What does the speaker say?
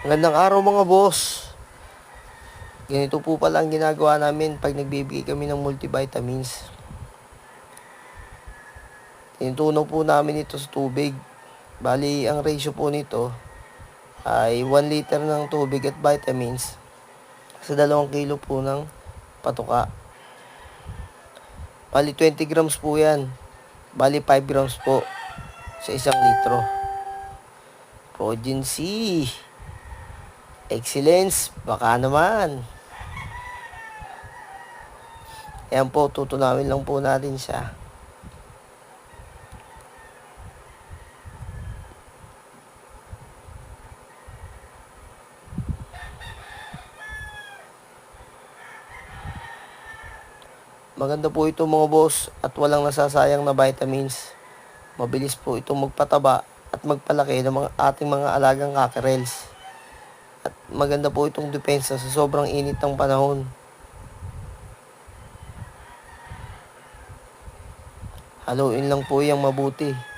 Magandang araw mga boss. Ganito po pala ang ginagawa namin pag nagbibigay kami ng multivitamins. Tinutunaw po namin ito sa tubig. Bali, ang ratio po nito ay 1 liter ng tubig at vitamins sa 2 kilo po ng patuka. Bali, 20 grams po yan. Bali, 5 grams po sa isang litro. Progen C. Excellence, baka naman. Ayan po, tutunawin lang po natin siya. Maganda po ito mga boss at walang nasasayang na vitamins. Mabilis po itong magpataba at magpalaki ng mga ating mga alagang kakerels. At maganda po itong depensa sa sobrang init ng panahon. Haluin lang po yung mabuti.